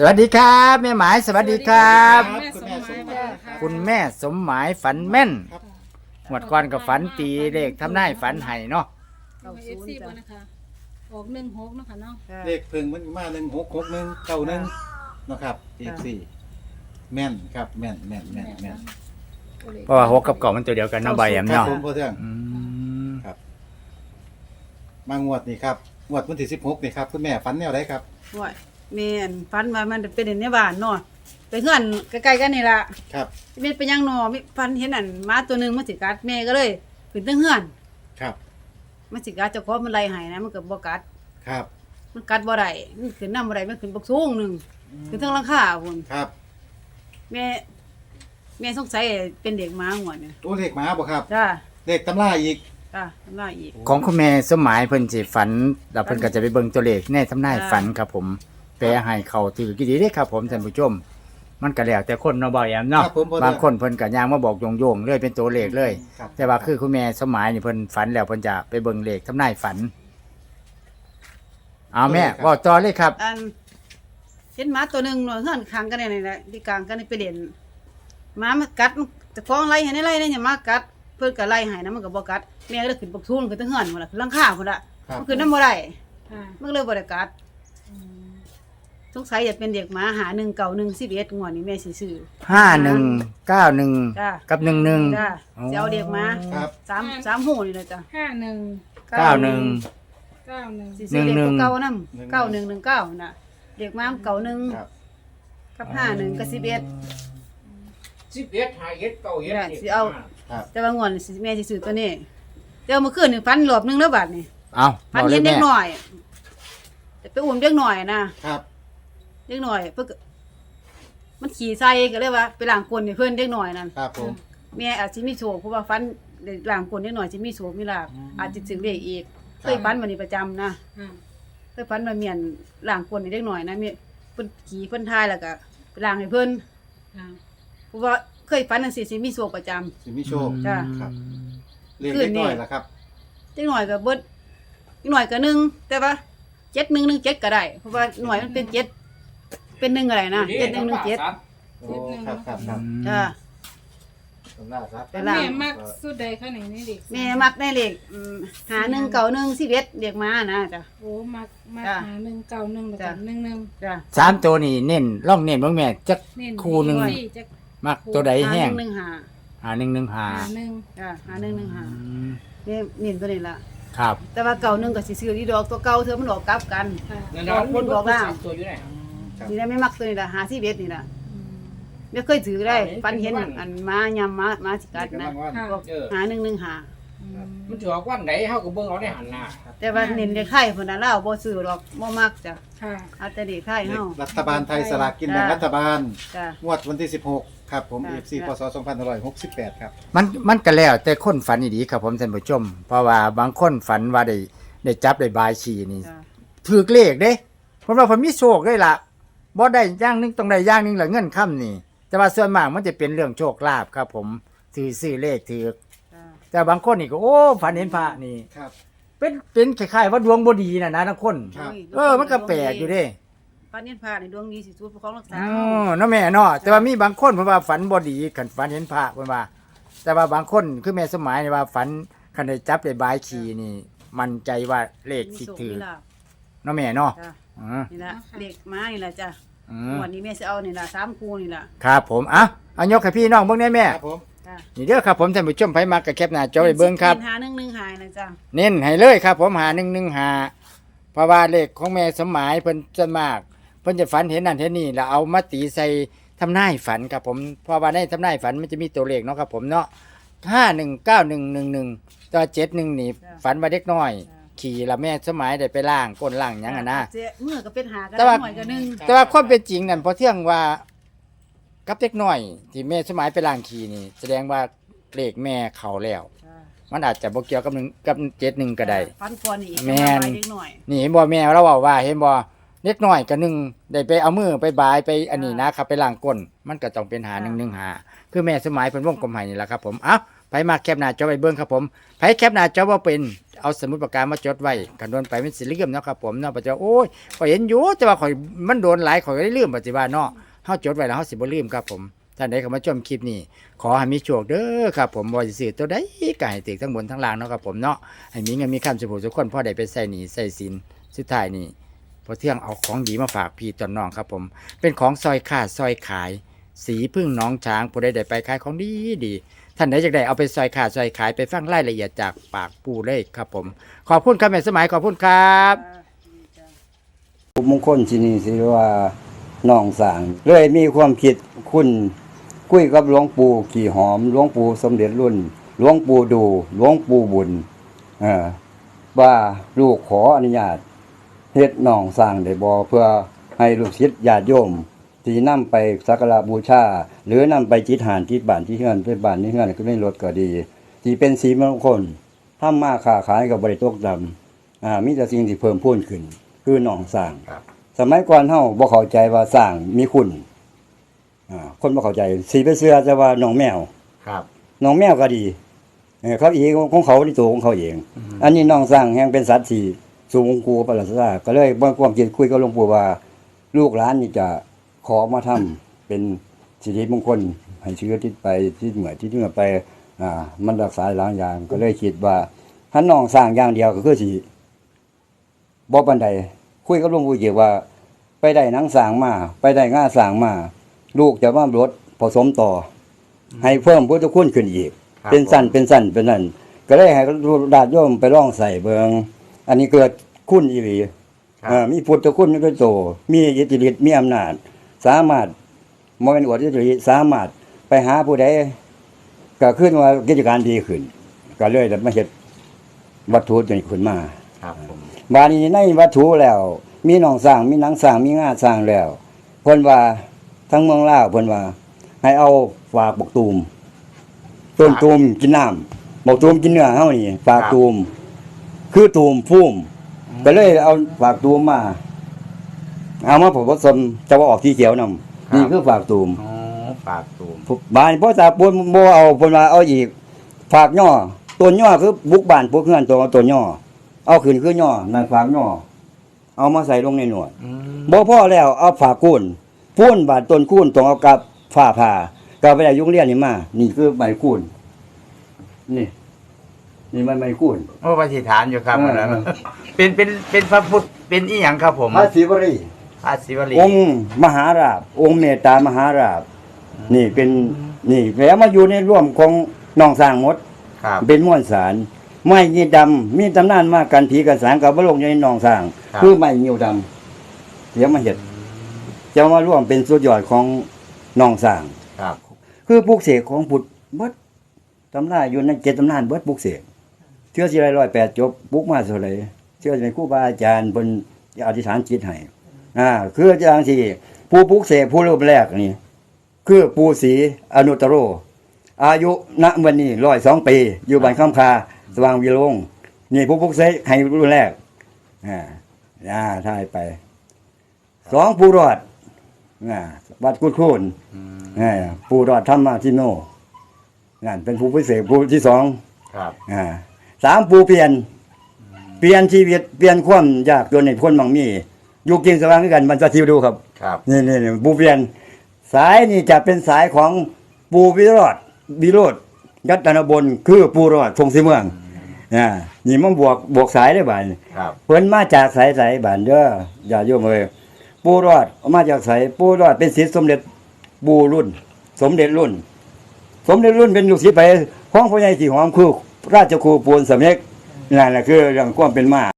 สวัสดีครับแม่หมายสวัสดีครับแม่สมหมายมาค่ะคุณแม่สมหมายฝันแม่นครับ หมวดก่อนกับฝันตีเลขทำนายฝันไห้เนาะเก้าศูนย์จ้ะนะคะออกหนึ่งหกเนาะค่ะเนาะเลขเพิ่งมันมาหนึ่งหกหกหนึ่งเก้าหนึ่งนะครับอีกสี่แม่นครับแม่นแม่นแม่นแม่นเพราะว่าหกกับเก่ามันตัวเดียวกันเนาะใบแอมครับเนาะผมพ่อเทืองอืมมางวดนี่ครับงวดวันที่สิบหกนี่ครับคุณแม่ฝันแนวไหนครับว่า แม่นฝันว่ามันเป็นในบ้านเนาะไปเฮือนใกล้ๆกันนี่ล่ะครับแม่นไปยังเนาะมีฝันเห็นอันหมาตัวหนึงมันสิกัดแม่ก็เลยขึ้นตั้งเฮือน ครับ มันสิกัดเจ้าของมันไล่ให้นะมันก็บ่กัด ครับ มันกัดบ่ได้มันขึ้นนำบ่ได้มันขึ้นบักสูงหนึงขึ้นทั้งหลังคาพุ่นครับ แม่แม่สงสัยเป็นเด็กหมาหัวเนี่ยตัวเลขหมาบ่ครับ จ้าเลขตำราอีก จ้าทำหน้าอีก ของคุณแม่สมหมายเพิ่นสิฝันแล้วเพิ่นก็จะไปเบิ่งตัวเลขแน่ทำนายอ่าฝันครับผม แปลให้เข้าถือกี่ดีเด้ครับ ผมท่านผู้ชม มันก็แล้วแต่คนเนาะบ่แอมเนาะครับผมพ่อเทืองบางคนเพิ่นก็ย่างมาบอกโยงๆเลยเป็นตัวเลขเลย ครับแต่ว่าคือคุณแม่สมหมายนี่เพิ่นฝันแล้วเพิ่นจะไปเบิ่งเลขทำนายฝัน เอาแม่บอกต่อเลยครับ อันเห็นหมาตัวหนึงเนาะเฮือนข้างกันนี่แหละที่กลางกันนี่ไปเล่นหมามันกัดมันเจะฟ้าของไล่ให้ในไล่นี่อย่ามากัด เพิ่นก็ไล่ให้นะมันก็บ่กัดแม่ก็เลยขึ้นบักสูงขึ้นตั้งเฮือนพุ่นล่ะขึ้นหลังคาพุ่นล่ะครับ มันขึ้นนำบ่ได้ค่ะมันก็เลยบ่ได้กัดอืม สงสัยจะเป็นเด็กหมาหา1 9 1 11งวดนี้แม่สิซื้อ ห้าหนึ่งเก้าหนึ่งจ้ากับหนึ่งหนึ่ง จ้าสิเอาเด็กหมาครับ สามสามหูนี่นะจ้ะห้าหนึ่งเก้าหนึ่ง เก้าหนึ่งสิซื้อเด็กหนึ่งหนึ่ง เก่าๆนำ9119น่ะ เด็กหมาเก่าหนึ่งครับ กับ51กับ11สิบเอ็ดหาเอ็ดเก้าเอ็ดได้นี่สิเอา ครับ แต่ว่างวดนี้สิแม่สิซื้อตัวนี้แต่ว่าเมื่อคืนนี่ฟันรอบหนึงแล้วบาดนี่เอาฟันบอกเลเห็ยนแม่เด็กน้อยแต่ไปอุ้มเด็กน้อยนะครับ เด็กน้อยเพิ่นก็มันขี่ใส่ก็เลยว่าไปล้างก้นให้เพิ่นเด็กน้อยนั่นครับผม แม่อาจสิมีโชคเพราะว่าฟันได้ล้างก้นเด็กน้อยสิมีโชคมีลาภอาจสิถึงเลขอีกเคยฟันมานี่ประจำนะค่ะเคยฟันมาเมียนล้างก้นให้เด็กน้อยนะมีเพิ่นขี่เพิ่นทายแล้วก็ไปล้างให้เพิ่นค่ะเพราะว่าเคยฟันจังซี่สิมีโชคประจำ สิมีโชคจ้ะ ครับเลขเล็กน้อยล่ะครับเด็กน้อยก็เบิดเด็กน้อยก็หนึ่งแต่ว่าเจ็ดหนึ่งหนึ่งเจ็ดก็ได้ เพราะว่าหน่วยมันเป็นเจ็ด เป็นหนึ่งอะไรนะเจ็ดหนึ่งหนึ่งเจ็ดโอ้ครับครับครับจ้า ตำราครับแต่ล่างแม่มักสุดใดข้างไหนนี่เด็กแม่มักได้เลขอืมหาหนึ่งเก่าหนึ่งสิบเอ็ดเด็กมานะจ้ะ โอ้มักมักจ้ะหาหนึ่งเก้าหนึ่งแล้วจ้ะกันหนึ่งหนึ่งจ้ะสามตัวนี่เน้นล่องเน้นเบ้างแม่จักเน้นคู่หนึ่งสี่จะมักตัวใดหาแห้งหนึ่งหนึ่งหาหาหนึ่งหนึ่งหาหาหนึ่งจ้ะหาหนึ่งหนึ่งหาอืมแม่เน้นตัวนี้ละครับแต่ว่าเก่าหนึ่งกับสิซื้อที่ดอกตัวเก่าเธอมันออกกลับกัน ค่ะ นั่นเราคนบอกว่าสามตัวอยู่ไหนครับ นี่แหละไม่มักตัวนี้ละหาสิบเอ็ดนี่ละอืมไม่เคยถือได้ฟันเห็นอันมายำมามาสิกัดนะค่ะบอกหาหนึ่งหนึ่งหาอืมมันถือว่าวันไหนเฮาก็เบิ่งเอาได้หันหน้าแต่ว่าเน้นเลขไข่คนนั้นเราบ่ซื้อหรอกบ่มักจ้ะค่ะ เอาแต่เลขไข่เลขเฮา รัฐบาลไทยสลากกินแบ่งจ้ะรัฐบาล จ้ะ งวดวันที่ 16 ครับผมจ้ะ FC พศ2568 ครับ มันมันก็แล้วแต่คนฝันดีๆครับผมท่านผู้ชม เพราะว่าบางคนฝันว่าได้ได้จับได้บายชีนี่จ้ะ ถือเลขเด้เพราะว่าผมมีโชคเลยล่ะ บ่ได้อย่างหนึงต้องได้อย่างหนึงละเงินค่ำนี่ แต่ว่าส่วนมากมันจะเป็นเรื่องโชคลาภครับ ผมถือซื้อเลขถือจ้ะแต่บางคนนี่ก็โอ้ฝันเห็นพระนี่ ครับ เป็นเป็นคล้ายๆว่าดวงบ่ดีน่ะนะทั้งคน ครับ เออ มันก็แปลกอยู่เด้ปานนี้พาในดวงดีสิสุดของรักษาอ๋อเนาะแม่เนาะแต่ว่ามีบางคนเพิ่นว่าฝันบ่ดีคันฝันเห็นพระเพิ่นว่า แต่ว่าบางคนคือแม่สมัยนี่ว่าฝันคันได้จับได้บายขี่นี่ มั่นใจว่าเลขสิถือมีโชคมีลาภเนาะแม่เนาะจ้ะอ๋อนี่ล่ะเลขมานี่ล่ะจ้ะ อืงมวันนี้แม่สิเอานี่ล่ะ3คู่นี่ล่ะครับผมอะเอายกให้พี่น้องเบิ่งได้แม่ ครับผมจ้ะนี่เด้อครับผมท่านผู้ชมไผมักก็แคปหน้าจอไว้เบิ่งครับ หา1 1หายนะจ้ะเน้นให้เลยครับ ผมหาหนึ่งหนึ่งหาเพราะว่าเลขของแม่สมหมายเพิ่นจะมาก เพิ่นจะฝันเห็นนั่นเห็นนี่แล้วเอามาตีใส่ทำนายฝันครับผมเพราะว่าในทำนายฝันมันจะมีตัวเลขเนาะครับผมเนาะห้าหนึ่งเก้าหนึ่งหนึ่งหนึ่งต่อเจ็ดหนึ่งนี่ฝันว่าเด็กน้อย ขี่แล้วแม่สมหมายได้ไปล่างก้นล่างหยังอะนะ เจ๊มือก็เป็นหากันแต่ว่า หน่อยก็หนึงแต่ว่าความเป็นจริงนั่นพอเที่ยงว่ากับเด็กน้อย ที่แม่สมหมายไปล่างขี่นี่ แสดงว่าเลขแม่เขาแล้วจ้ะมันอาจจะบ่เกี่ยวกับหนึ่งกับเจ็ดหนึ่งก็ได้ ฟันก่อนนี่อีกแม่นเอาไว้เล็กหน่อยนี่เห็นบ่แม่เราบอกว่าเห็นบ่เล็กน้อยก็หนึ่งได้ไปเอามือไปบายไปอันนี้นะครับไปล้างก้น มันก็ต้องเป็นหาหนึ่งหนึ่งหาคือแม่สมัยเป็นวงกลมให้นี่แหละครับ ผมเอ้า ไผมาแคปหน้าจอไว้เบิ่งครับผมไผแคปหน้าจอบ่เป็นเอาสมุดปากกามาจดไว้กันโดนไปมันสิลืมเนาะครับผมเนาะปัจจุบันโอ้ยข่อยเห็นอยู่แต่ว่าข่อยมันโดนหลายข่อยก็ได้ลืมปัจจุบันเนาะเฮาจดไว้แล้วเฮาสิบ่ลืมครับผมท่านใดเข้ามาชมคลิปนี้ ขอให้มีโชคเด้อครับผมบ่สิซื้อตัวใดก็ให้ถึกทั้งบนทั้งล่างเนาะครับผมเนาะให้มีเงินมีคำสุขทุกคนพ่อได้ไปใส่หนี้ใส่สินสุดท้ายนี่พอเที่ยงเอาของดีมาฝากพี่ตอนน้องครับผม เป็นของซอยขาซอยขาย สีพึ่งน้องช้างผู้ใดได้ไปขายของดีดี ท่านใดจะได้เอาไปซอยขาดซอยขายไปฟังรายละเอียดจากปากปูเลยครับผม ขอบคุณครับแม่สมัยขอบคุณครับมงคลที่นี่สิว่าน้องสางเลยมีความคิดคุณคุยกับหลวงปู่ขี่หอมหลวงปู่สมเด็จรุ่นหลวงปู่ดูหลวงปู่บุญว่าลูกขออนุญาตเฮ็ดน้องสร้างได้บ่เพื่อให้ลูกศิษย์ญาติโยม ที่นำไปสักการะบูชา หรือนำไปจิตหานที่บ้านที่เฮือนที่บ้านที่เฮือนก็ไม่ลดก็ดีที่เป็นสีมงคลทำมาค้าขายกับบริตกดำอ่ามีแต่สิ่งที่เพิ่มพูนขึ้น คือน้องสร้างครับสมัยก่อนเฮาบ่เข้าใจว่าสร้างมีคุณอ่าคนบ่เข้าใจ สีไปเสื้อจะว่าน้องแมวครับน้องแมวก็ดีเออเขาเองของเขาที่ตัวของเขาเอง อันนี้น้องสร้างแห่งเป็นสัตว์ที่สูงกูประหลาดซาก็เลยบ่ความคิดคุยกับหลวงปู่ว่า ลูกหลานนี่จะ ขอมาทำเป็นสิริมงคลให้ชีวิตที่ไปที่เหมือนที่เหมือนไปอ่ามันรักษาหลายอย่างก็เลยคิดว่าถ้าน้องสร้างอย่างเดียวก็คือสิบ่ปานใดคุยกับหลวงปู่เกี่ยวว่า ไปได้หนังสร้างมา ไปได้ง่าสร้างมา ลูกจะมาลดผสมต่ออให้เพิ่มพุทธคุณขึ้นอีกครับเป็นสั้นเป็นสั้นเป็นนั่นก็เลยให้ดาดโยมไปล่องใส่เบิงอันนี้เกิดคุณอีหลีครับอ่ามีพุทธคุณด้วยโตมีอิทธิฤทธิ์มีอำนาจ สามารถมเป็นอวดอิทธิฤทธิ์สามารถไปหาผู้ใดก็ขึ้นว่ากิจการดีขึ้น ก็เลยได้มาเฮ็ดวัตถุตัวนี้ขึ้นมาครับผมบาดนี้ในวัตถุแล้ว มีหนองสร้างมีหนังสร้างมีงาสร้างแล้วเพิ่นว่าทั้งเมืองลาวเพิ่นว่า ให้เอาฝากบกตูมต้นตูมกินน้ำบกตูมกินเนื้อเฮานี่ฝากตูม คือตูมพุ่มก็เลยเอาฝากตูมมา เอามาผสมจะว่าออกที่เขียวนำนี่คือฝากตูมอ๋อฝากตูมบ้านพ่อตาปนบ่เอาเพิ่นว่าเอาอีก ฝากย่อต้นย่อคือบุกบ้านพวกเฮือนตัวต้นย่อเอาขึ้นคือย่อนั่นฝากย่อเอามาใส่ลงในหนวด อืมบ่พอแล้วเอาฝากกุ้นพูนบาดต้นกุ้นต้องเอากับฝ้าผ่าก็ไปได้ยุงเรียนนี่มานี่คือใบกุ้นนี่ นี่มันใบกุ้น โอ้ปฏิฐานอยู่ครับเอออันนั้นเป็นเป็นเป็นพระพุทธเป็นอีหยังครับผมพระศิวรี พระศิวลีองค์มหาราบ องค์เมตตามหาราบ นี่เป็นนี่แล้วมาอยู่ในร่วมของน้องสร้างหมด ครับเป็นม้วนสารไม้ยีดำมีตำนานมากกันผีกันสางกับบลงอยู่ในหนองสร้างครับคือไม้ยิวดำเดี๋ยวมาเห็ดจะมาร่วมเป็นสุดยอดของหนองสร้าง ครับ คือปลูกเสกของพุทธเบิดตำนานอยู่ในเจ็ดตำนานเบิดปลูกเสกเชื่อสิไรร้อยแปดจบปลูกมาเท่าไหรเชื่อในครูบาอาจารย์บนอธิษฐานจิตให้ อ่าคืออาจารย์ที่ผู้ปลูกเสกผู้เริ่มแรกนี่ คือปูศรีอนุตตโร อายุณวันนี้ร้อยสองปี อยู่บ้านข้ามคาสว่างวิโรงนี่ผู้พุกเสกให้รุ่นแรกอ่าอ่าทายไปสองปูรอดอ่าวัดกุดคูนอ่าปูรอดธรรมาทิโนนั่นเป็นผู้พิเศษผู้ที่สองครับอ่าสามปูเปลี่ยน เปลี่ยนชีวิตเปลี่ยนความยากจนในคนบางมี อยู่กินสว่างด้วยกันมันจะทิวดูครับ ครับ นี่นี่นี่ปูเปลี่ยน สายนี่จะเป็นสายของปูวิโรธวิโรธยัตนบนคือปูรอดพงศิเมืองอ่านี่มันบวกบวกสายได้บ่ายครับเพิ่นมาจากสายสายบ้านเด้ออย่าโยมเอ้ยปูรอดมาจากสายปูรอดเป็นศิษย์สมเด็จปูรุ่น สมเด็จรุ่น สมเด็จรุ่นเป็นลูกศิษย์ไปของพ่อใหญ่สีหอมคือราชครูปูนสำเร็จนั่นแหละคือเรื่องความเป็นมา